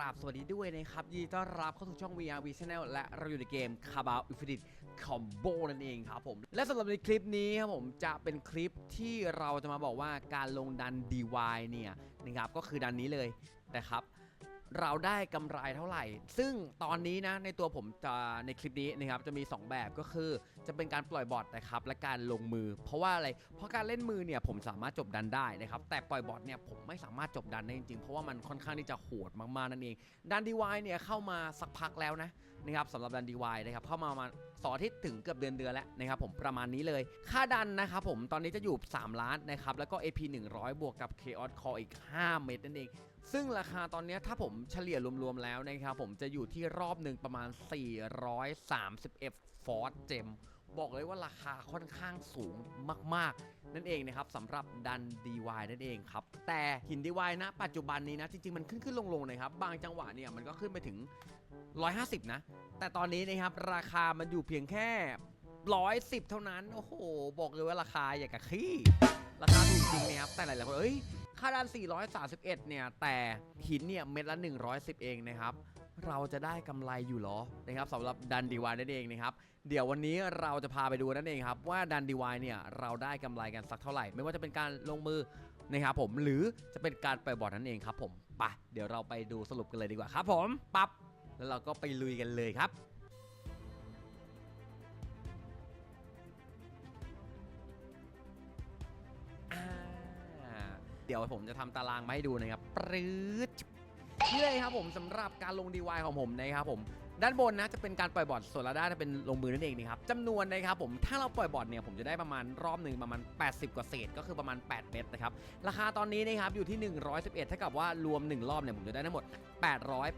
ราบสวัสดีด้วยนะครับยินดีต้อนรับเข้าสู่ช่อง VRV Channel และเราอยู่ในเกม c a b a l Infinite Combo นั่นเองครับผม และสำหรับในคลิปนี้ครับผมจะเป็นคลิปที่เราจะมาบอกว่าการลงดัน DY เนี่ยนะครับก็คือดันนี้เลยนะครับ เราได้กำไรเท่าไหร่ ซึ่งตอนนี้นะในตัวผมจะในคลิปนี้นะครับจะมี 2 แบบก็คือจะเป็นการปล่อยบอทนะครับและการลงมือ เพราะว่าอะไร เพราะการเล่นมือเนี่ยผมสามารถจบดันได้นะครับแต่ปล่อยบอทเนี่ยผมไม่สามารถจบดันได้จริงๆ เพราะว่ามันค่อนข้างที่จะโหดมากๆนั่นเองดันดีวายเนี่ยเข้ามาสักพักแล้วนะนะครับสำหรับดันดีวายนะครับเข้ามามาสองอทิตย์ถึงเกือบเดือนเดือนแล้วนะครับผมประมาณนี้เลย ค่าดันนะครับผมตอนนี้จะอยู่ 3 ล้านนะครับแล้วก็ AP 100 บวกกับ Chaos Core อีก 5 เม็ดนั่นเอง ซึ่งราคาตอนนี้ถ้าผมเฉลี่ยรวมๆแล้วนะครับผมจะอยู่ที่รอบหนึ่งประมาณ 431 ฟอร์เจมบอกเลยว่าราคาค่อนข้างสูงมาก ๆ นั่นเองนะครับสำหรับดัน DY นั่นเองครับ แต่หิน DY นะ ปัจจุบันนี้นะ จริง ๆ มันขึ้นขึ้นลงๆนะครับ บางจังหวะเนี่ยมันก็ขึ้นไปถึง 150 นะ แต่ตอนนี้นะครับราคามันอยู่เพียงแค่ 110 เท่านั้น โอ้โห บอกเลยว่าราคาอย่างกับขี้ราคาถูกจริงนะครับแต่หลายๆคนเอ้ย ค่าดัน431 เนี่ย แต่หินเนี่ยเม็ดละ 110 เองนะครับ เราจะได้กำไรอยู่หรอนะครับสำหรับดันดีวายนั่นเองนะครับ เดี๋ยววันนี้เราจะพาไปดูนั่นเองครับ ว่าดันดีวายเนี่ยเราได้กำไรกันสักเท่าไหร่ ไม่ว่าจะเป็นการลงมือนะครับผมหรือจะเป็นการไปบอร์ดนั่นเองครับผมไปเดี๋ยวเราไปดูสรุปกันเลยดีกว่าครับผมปั๊บแล้วเราก็ไปลุยกันเลยครับ เดี๋ยวผมจะทำตารางมาให้ดูนะครับปรื๊ดนี่เลยครับผมสำหรับการลง DY ของผมนะครับผมด้านบนนะจะเป็นการปล่อยบอร์ดส่วนละด้านจะเป็นลงมือนั่นเองนะครับจำนวนนะครับผมถ้าเราปล่อยบอร์ดเนี่ยผมจะได้ประมาณรอบหนึ่งประมาณ 80 กว่าเศษก็คือประมาณ 8 เม็ดนะครับราคาตอนนี้นะครับอยู่ที่ 111เท่ากับว่ารวม 1 รอบเนี่ยผมจะได้ทั้งหมด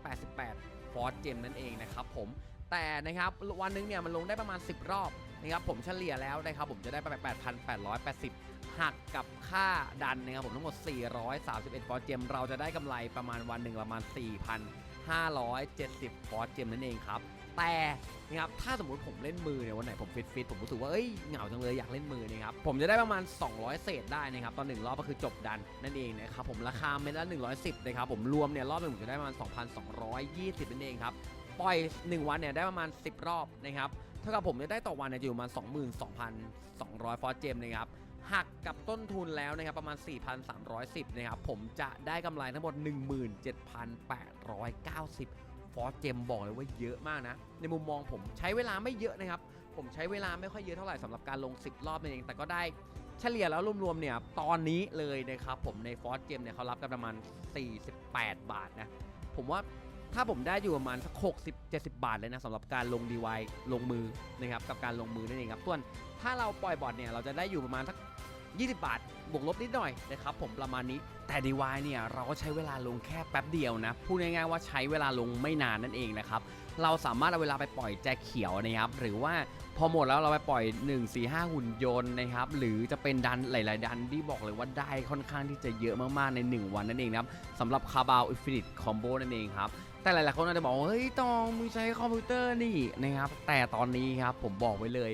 888 ฟอร์เจมนั่นเองนะครับผมแต่นะครับวันหนึงเนี่ยมันลงได้ประมาณ 10 รอบ นะครับผมเฉลี่ยแล้วนะครับผมจะได้ไประมาณ8,880 หักกับค่าดันนะครับผมทั้งหมด 431ฟอร์เจมเราจะได้กำไรประมาณวันหนึ่งประมาณ 4,570ฟอร์เจมนั่นเองครับแต่นะครับถ้าสมมติผมเล่นมือเนี่ยวันไหนผมฟิตฟิตผมรู้สึกว่าเอ้ยเหงาจังเลยอยากเล่นมือนะครับผมจะได้ประมาณ 200 เศษได้นะครับตอนหนึ่งรอบก็คือจบดันนั่นเองนะครับผมราคาเม็ดละ 110นะครับผมรวมเนี่ยรอบหนึ่งผมจะได้ประมาณ 2,220นั่นเองครับปล่อย 1 วันเนี่ยได้ประมาณ 10 รอบนะครับ เท่ากับผมจะได้ต่อวันเนี่ยอยู่ประมาณ22,200 ฟอร์เจมนะครับหักกับต้นทุนแล้วนะครับประมาณ 4,310นะครับผมจะได้กำไรทั้งหมด 17,890 ฟอร์เจมบอกเลยว่าเยอะมากนะ ในมุมมองผมใช้เวลาไม่เยอะนะครับ ผมใช้เวลาไม่ค่อยเยอะเท่าไหร่สำหรับการลง 10 รอบนั่นเอง แต่ก็ได้เฉลี่ยแล้วรวมๆเนี่ยตอนนี้เลยนะครับผมในฟอร์เจมเนี่ยเขารับกันประมาณ 48 บาทนะ ผมว่า ถ้าผมได้อยู่ประมาณสัก60 70 บาทเลยนะสำหรับการลงดีไวลงมือนะครับกับการลงมือนั่นเองครับส่วนถ้าเราปล่อยบอทเนี่ยเราจะได้อยู่ประมาณสัก 20 บาท บวกลบนิดหน่อยนะครับผมประมาณนี้แต่ DY เนี่ยเราก็ใช้เวลาลงแค่แป๊บเดียวนะ พูดง่ายๆว่าใช้เวลาลงไม่นานนั่นเองนะครับ เราสามารถเอาเวลาไปปล่อยแจกเขียวนะครับ หรือว่าพอหมดแล้วเราไปปล่อย 1 4 5 หุ่นยนต์นะครับ หรือจะเป็นดันหลาย ๆ ดันที่บอกเลยว่าได้ค่อนข้างที่จะเยอะมากๆ ใน 1 วันนั่นเองนะครับสำหรับคาบาวอินฟินิตคอมโบนั่นเองครับ แต่หลาย ๆ คนอาจจะบอกเฮ้ยตองมึงใช้คอมพิวเตอร์นี่นะครับแต่ตอนนี้ครับผมบอกไว้เลย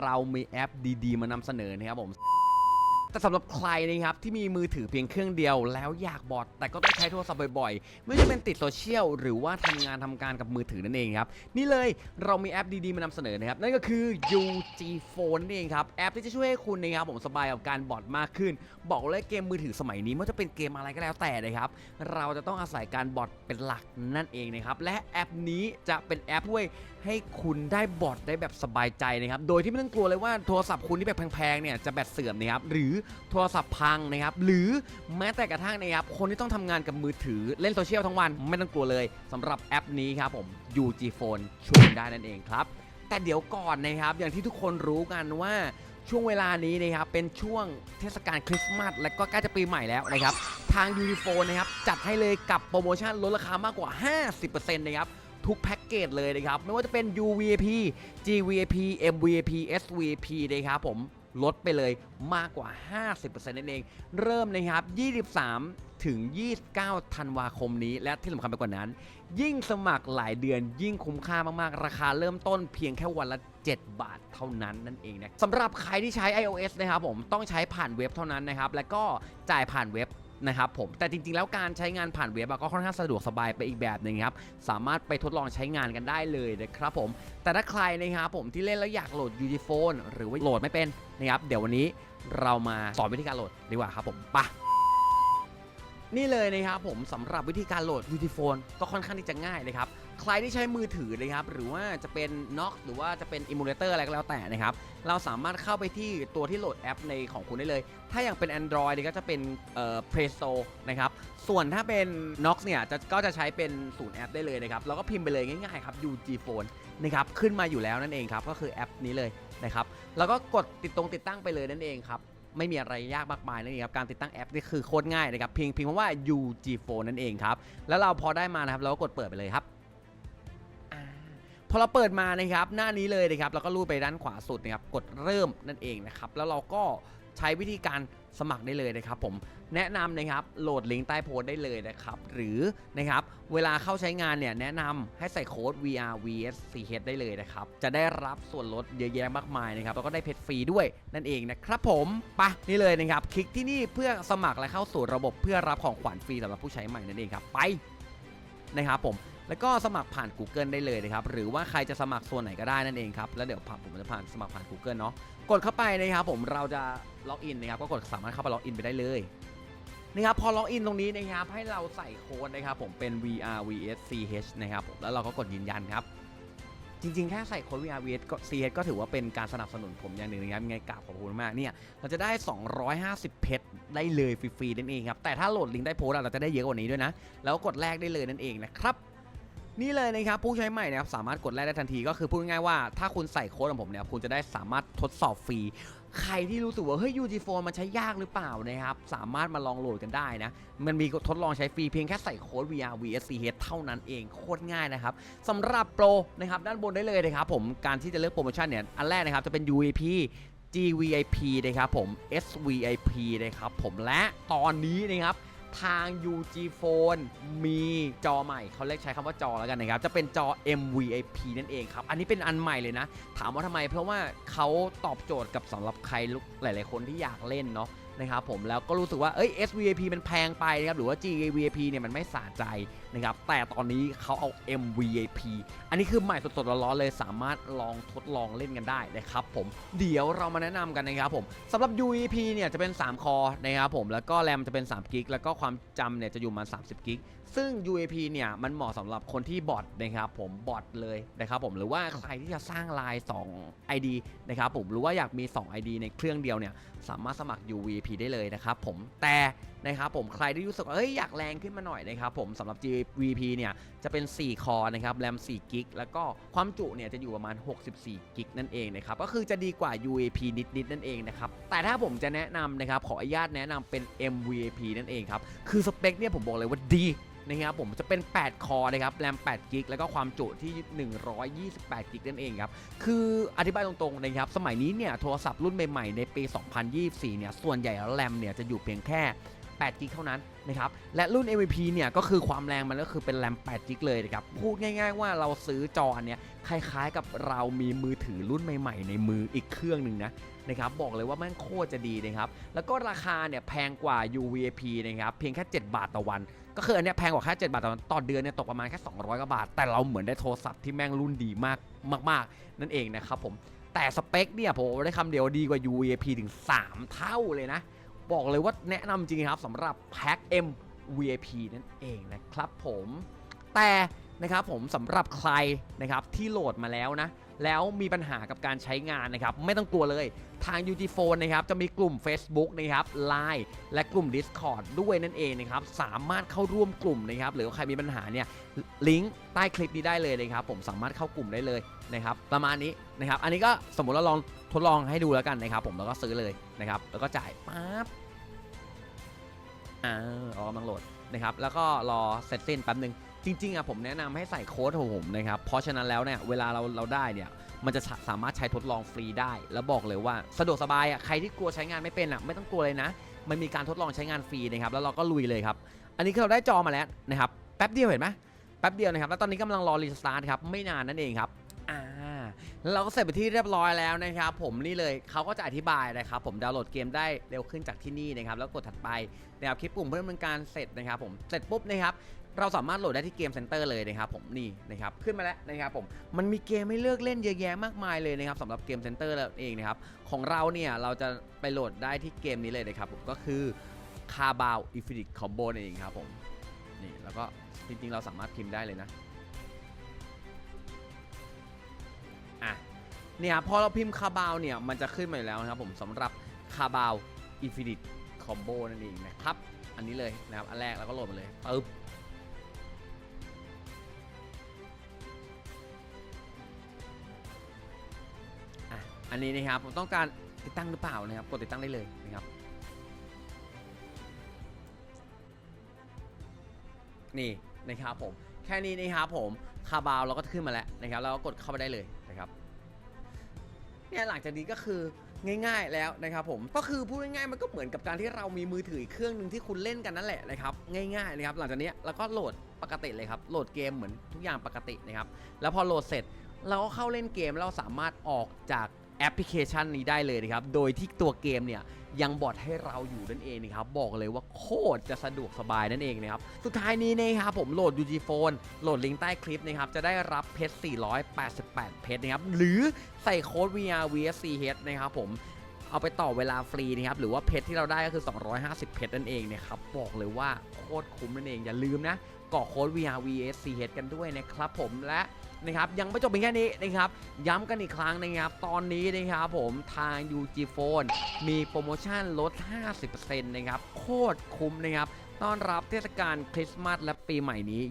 เรามีแอปดี ๆ มานำเสนอนะครับผม แต่สำหรับใครนะครับที่มีมือถือเพียงเครื่องเดียว แล้วอยากบอทแต่ก็ต้องใช้โทรศัพท์บ่อยๆ ไม่ว่าจะเป็นติดโซเชียลหรือว่าทำงานทำการกับมือถือนั่นเองครับนี่เลยเรามีแอปดีๆมานำเสนอนะครับนั่นก็คือ UG Phone นั่นเองครับแอปที่จะช่วยให้คุณนะครับผมสบายกับการบอทมากขึ้น บอกเลยเกมมือถือสมัยนี้ไม่ว่าจะเป็นเกมอะไรก็แล้วแต่นะครับเราจะต้องอาศัยการบอทเป็นหลักนั่นเองนะครับและแอปนี้จะเป็นแอปช่วยให้คุณได้บอทได้แบบสบายใจนะครับโดยที่ไม่ต้องกลัวเลยว่าโทรศัพท์คุณที่แบบแพงๆเนี่ยจะแบตเสื่อมนะครับหรือโทรศัพท์พังนะครับหรือแม้แต่กระทั่งนะครับคนที่ต้องทำงานกับมือถือเล่นโซเชียลทั้งวันไม่ต้องกลัวเลยสำหรับแอปนี้ครับผม UG Phone ช่วยได้นั่นเองครับแต่เดี๋ยวก่อนนะครับอย่างที่ทุกคนรู้กันว่าช่วงเวลานี้นะครับเป็นช่วงเทศกาลคริสต์มาสและก็ใกล้จะปีใหม่แล้วนะครับทาง u n i p h o n e นะครับจัดให้เลยกับโปรโมชั่นลดราคามากกว่า 50%นะครับทุกแพ็กเกจเลยนะครับ ไม่ว่าจะเป็น UVP GVP MVP SVP นะครับผม ลดไปเลยมากกว่า 50%นั่นเอง เริ่มนะครับ 23 ถึง 29 ธันวาคมนี้ และที่สำคัญไปกว่านั้น ยิ่งสมัครหลายเดือนยิ่งคุ้มค่ามากๆ ราคาเริ่มต้นเพียงแค่วันละ 7 บาทเท่านั้นนั่นเองนะสำหรับใครที่ใช้ iOS นะครับผมต้องใช้ผ่านเว็บเท่านั้นนะครับ และก็จ่ายผ่านเว็บ นะครับผมแต่จริงๆ แล้วการใช้งานผ่านเว็บก็ค่อนข้างสะดวกสบายไปอีกแบบหนึ่งครับสามารถไปทดลองใช้งานกันได้เลยนะครับผมแต่ถ้าใครนะครับผมที่เล่นแล้วอยากโหลด u t โฟนหรือว่าโหลดไม่เป็นนะครับเดี๋ยววันนี้เรามาสอนวิธีการโหลดดีกว่าครับผมปะนี่เลยนะครับผมสำหรับวิธีการโหลด u t โฟนก็ค่อนข้างที่จะง่ายเลยครับ ใครที่ใช้มือถือนะครับ หรือว่าจะเป็น NOX หรือว่าจะเป็น Emulator อร์อะไรก็แล้วแต่นะครับ เราสามารถเข้าไปที่ตัวที่โหลดแอปในของคุณได้เลย ถ้าอย่างเป็น Android เนี่ยก็จะเป็นเอ่อ Play Store นะครับ ส่วนถ้าเป็น Nox เนี่ยจะก็จะใช้เป็นศูนย์แอปได้เลยนะครับ เราก็พิมพ์ไปเลยง่ายๆครับ UG Phone นะครับขึ้นมาอยู่แล้วนั่นเองครับ ก็คือแอปนี้เลยนะครับแล้วก็กดติดตรงติดตั้งไปเลยนั่นเองครับไม่มีอะไรยากมากมายนั่นเองครับการติดตั้งแอปนี่คือโคตรง่ายนะครับเพียงเพียงเพราะว่า UG Phone นั่นเองครับแล้วเราพอได้มานะครับเราก็กดเปิดไปเลยครับ อเราเปิดมานะครับหน้านี้เลยนะครับแล้วก็ลูดไปด้านขวาสุดนะครับกดเริ่มนั่นเองนะครับแล้วเราก็ใช้วิธีการสมัครได้เลยนะครับผมแนะนำนะครับโหลดลิงก์ใต้โพสต์ได้เลยนะครับหรือนะครับเวลาเข้าใช้งานเนี่ยแนะนำให้ใส่โค้ด VR VSCH ได้เลยนะครับจะได้รับส่วนลดเยอะแยะมากมายนะครับแล้วก็ได้เพชรฟรีด้วยนั่นเองนะครับผมไปะนี่เลยนะครับคลิกที่นี่เพื่อสมัครและเข้าสู่ระบบเพื่อรับของขวัญฟรีสำหรับผู้ใช้ใหม่นั่นเองครับไปนะครับผม แล้วก็สมัครผ่าน Google ได้เลยนะครับ หรือว่าใครจะสมัครส่วนไหนก็ได้นั่นเองครับ แล้วเดี๋ยวผมจะผ่านสมัครผ่าน Google เนาะ กดเข้าไปนะครับผมเราจะล็อกอินนะครับ ก็กดสามารถเข้าไปล็อกอินไปได้เลยนะครับพอล็อกอินตรงนี้นะครับให้เราใส่โค้ดนะครับผมเป็น VR VS CH นะครับผมแล้วเราก็กดยืนยันครับจริงๆ แค่ใส่โค้ด VR VS ก็ CH ก็ถือว่าเป็นการสนับสนุนผมอย่างหนึ่งนะครับยังไงกราบขอบคุณมากเนี่ยเราจะได้ 250 เพชรได้เลยฟรีๆนั่นเองครับ แต่ถ้าโหลดลิงก์ได้โพสเราจะได้เยอะกว่านี้ด้วยนะ แล้วกดแลกได้เลยนั่นเองนะครับ นี่เลยนะครับผู้ใช้ใหม่นะครับสามารถกดแลกได้ทันทีก็คือพูดง่ายๆว่าถ้าคุณใส่โค้ดของผมเนี่ยคุณจะได้สามารถทดสอบฟรีใครที่รู้สึกว่าเฮ้ย UG Phone มันใช้ยากหรือเปล่านะครับสามารถมาลองโหลดกันได้นะ มันมีทดลองใช้ฟรีเพียงแค่ใส่โค้ด VR VSCH เท่านั้นเองโคตรง่ายนะครับสำหรับโปรนะครับด้านบนได้เลยนะครับผมการที่จะเลือกโปรโมชั่นเนี่ย อันแรกนะครับจะเป็น UAP GVIP นะครับผม SVIP นะครับผมและตอนนี้นะครับ ทาง UG Phone มีจอใหม่เขาเรียกใช้คำว่าจอแล้วกันนะครับ จะเป็นจอ MVIP นั่นเองครับ อันนี้เป็นอันใหม่เลยนะ ถามว่าทำไม เพราะว่าเขาตอบโจทย์กับสำหรับใครหลาย ๆ คนที่อยากเล่นเนาะนะครับผมแล้วก็รู้สึกว่าเอ้ย SVIP มันแพงไปนะครับหรือว่า GVIP เนี่ยมันไม่สะใจ นะครับแต่ตอนนี้เขาเอา MVP อันนี้คือใหม่สดๆร้อนๆเลยสามารถลองทดลองเล่นกันได้นะครับผมเดี๋ยวเรามาแนะนำกันนะครับผมสำหรับ UEP เนี่ยจะเป็น 3 คอนะครับผมแล้วก็แรมจะเป็น3กิกแล้วก็ความจำเนี่ยจะอยู่มา 30กิกซึ่ง UAP เนี่ยมันเหมาะสำหรับคนที่บอทนะครับผมบอทเลยนะครับผมหรือว่าใครที่จะสร้างลน์2 ID นะครับผมหรือว่าอยากมี 2 ID ในเครื่องเดียวเนี่ยสามารถสมัคร UVP ได้เลยนะครับผมแต่ นะครับผมใครที่รู้สึกว่าเอ้ยอยากแรงขึ้นมาหน่อยนะครับผมสำหรับ GVP เนี่ยจะเป็น 4 คอนะครับแรม4กิกแล้วก็ความจุเนี่ยจะอยู่ประมาณ 64กิกนั่นเองนะครับก็คือจะดีกว่า UAP นิดๆนั่นเองนะครับแต่ถ้าผมจะแนะนำนะครับขออนุญาตแนะนำเป็น MVAP นั่นเองครับคือสเปคเนี่ยผมบอกเลยว่าดีนะครับผมจะเป็น 8 คอนะครับแรม8กิกแล้วก็ความจุที่ 128กิกนั่นเองครับ คืออธิบายตรงๆนะครับ สมัยนี้เนี่ยโทรศัพท์รุ่นใหม่ๆ ในปี 2024 เนี่ย ส่วนใหญ่แล้วแรมเนี่ยจะอยู่เพียงแค่ 8กิกเท่านั้นนะครับ และรุ่น MVP เนี่ยก็คือความแรงมันก็คือเป็นแรม8กิกเลยนะครับ พูดง่าย ๆ ว่าเราซื้อจออันเนี้ยคล้ายๆกับเรามีมือถือรุ่นใหม่ๆ ในมืออีกเครื่องหนึ่งนะนะครับบอกเลยว่าแม่งโคตรจะดีนะครับ แล้วก็ราคาเนี่ยแพงกว่า UVP นะครับเพียงแค่ 7 บาทต่อวัน ก็คืออันเนี้ยแพงกว่าแค่7บาทต่อวันต่อเดือนเนี่ยตกประมาณแค่ 200กว่าบาท แต่เราเหมือนได้โทรศัพท์ที่แม่งรุ่นดีมากมาก ๆ นั่นเองนะครับผมแต่สเปคเนี่ยผมได้คำเดียวดีกว่า UVP ถึง 3 เท่าเลยนะ บอกเลยว่าแนะนำจริงครับสำหรับแพ็ค M VIP นั่นเองนะครับผมแต่นะครับผมสำหรับใครนะครับที่โหลดมาแล้วนะ แล้วมีปัญหากับการใช้งานนะครับ ไม่ต้องกลัวเลยทาง UG Phone นะครับจะมีกลุ่ม Facebook นะครับ Line และกลุ่ม Discord ด้วยนั่นเองนะครับ สามารถเข้าร่วมกลุ่มนะครับ หรือใครมีปัญหาเนี่ยลิงก์ใต้คลิปนี้ได้เลยนะครับ ผมสามารถเข้ากลุ่มได้เลยนะครับ ประมาณนี้นะครับ อันนี้ก็สมมติเราลอง ทดลองให้ดูแล้วกันนะครับผมแล้วก็ซื้อเลยนะครับ แล้วก็จ่ายปั๊บอ่าออกกำลังโหลดนะครับ แล้วก็รอเสร็จสิ้นแป๊บนึงจริงๆอะผมแนะนำให้ใส่โค้ดของผมนะครับ เพราะฉะนั้นแล้วเนี่ยเวลาเราเราได้เนี่ยมันจะสามารถใช้ทดลองฟรีได้ แล้วบอกเลยว่าสะดวกสบายอะใครที่กลัวใช้งานไม่เป็นอะไม่ต้องกลัวเลยนะ มันมีการทดลองใช้งานฟรีนะครับแล้วเราก็ลุยเลยครับ อันนี้คือเราได้จอมาแล้วนะครับแป๊บเดียวเห็นไหมแป๊บเดียวนะครับแล้วตอนนี้กำลังรอรีสตาร์ทครับไม่นานนั่นเองครับ เราก็เสร็จไปที่เรียบร้อยแล้วนะครับ ผมนี่เลยเขาก็จะอธิบายนะครับ ผมดาวน์โหลดเกมได้เร็วขึ้นจากที่นี่นะครับ แล้วกดถัดไปนะครับคลิกปุ่มเพื่อดำเนินการเสร็จนะครับ ผมเสร็จปุ๊บนะครับเราสามารถโหลดได้ที่เกมเซ็นเตอร์เลยนะครับผมนี่นะครับขึ้นมาแล้วนะครับผมมันมีเกมให้เลือกเล่นเยอะแยะมากมายเลยนะครับสำหรับเกมเซ็นเตอร์เองนะครับของเราเนี่ยเราจะไปโหลดได้ที่เกมนี้เลยนะครับผมก็คือคาบาวอิฟินิตคอมโบนั่นเองครับผมนี่แล้วก็จริงๆ เราสามารถพิมพ์ได้เลยนะ อะเนี่ยพอเราพิมพ์คาบาวเนี่ยมันจะขึ้นมาอยู่แล้วนะครับผมสำหรับคาบาวอินฟินิตคอมโบนั่นเองนะครับ อันนี้เลยนะครับ อันแรกเราก็โหลดมาเลยปึ๊บอะอันนี้นะครับผมต้องการติดตั้งหรือเปล่านะครับ กดติดตั้งได้เลยนะครับ นี่นะครับผม แค่นี้นะครับผมคาบาวเราก็ขึ้นมาแล้วนะครับแล้วก็กดเข้าไปได้เลย เนี่ยหลังจากนี้ก็คือง่าย ๆแล้วนะครับผมก็คือพูดง่ายๆมันก็เหมือนกับการที่เรามีมือถืออีกเครื่องหนึ่งที่คุณเล่นกันนั่นแหละนะครับง่ายๆนะครับหลังจากนี้เราก็โหลดปกติเลยครับโหลดเกมเหมือนทุกอย่างปกตินะครับแล้วพอโหลดเสร็จเราก็เข้าเล่นเกมแล้วเราสามารถออกจาก แอปพลิเคชันนี้ได้เลยนะครับ โดยที่ตัวเกมเนี่ยยังบอทให้เราอยู่นั่นเองนะครับ บอกเลยว่าโคตรจะสะดวกสบายนั่นเองนะครับ สุดท้ายนี้นะครับผมโหลด UG Phone โหลดลิงก์ใต้คลิปนะครับ จะได้รับเพชร 488 เพชรนะครับ หรือใส่โค้ด VR VSCH นะครับผมเอาไปต่อเวลาฟรีนะครับ หรือว่าเพชรที่เราได้ก็คือ 250 เพชรนั่นเองนะครับ บอกเลยว่าโคตรคุ้มนั่นเองอย่าลืมนะ กาะโค้ด VR VSCH กันด้วยนะครับผมและนะครับยังไม่จบเพียงแค่นี้นะครับย้ำกันอีกครั้งนะครับตอนนี้นะครับผมทาง UG Phone มีโปรโมชั่นลด 50%นะครับโคตรคุ้มนะครับต้อนรับเทศกาลคริสต์มาสและปีใหม่นี้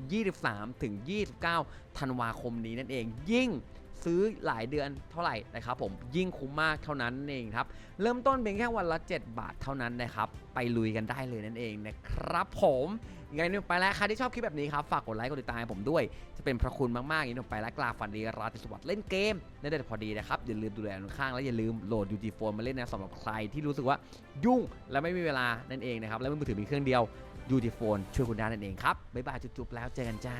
23-29 ธันวาคมนี้นั่นเองยิ่ง ซื้อหลายเดือนเท่าไหร่นะครับผมยิ่งคุ้มมากเท่านั้นเองครับ เริ่มต้นเพียงแค่วันละ 7 บาทเท่านั้นนะครับ ไปลุยกันได้เลยนั่นเองนะครับผมยังไงนี่ไปแล้วใครที่ชอบคลิปแบบนี้ครับฝากกดไลค์กดติดตามให้ผมด้วย จะเป็นพระคุณมากๆอย่างนี้ไปแล้วกลาฟันดีราตรีสวัสดิ์เล่นเกมได้แต่พอดีนะครับอย่าลืมดูแลข้างและอย่าลืมโหลด UG Phone มาเล่นนะสำหรับใครที่รู้สึกว่ายุ่งและไม่มีเวลานั่นเองนะครับและมือถือมีเครื่องเดียว UG Phone ช่วยคุณได้นั่นเองครับบ๊ายบายจุ๊บๆแล้วเจอกันจ้า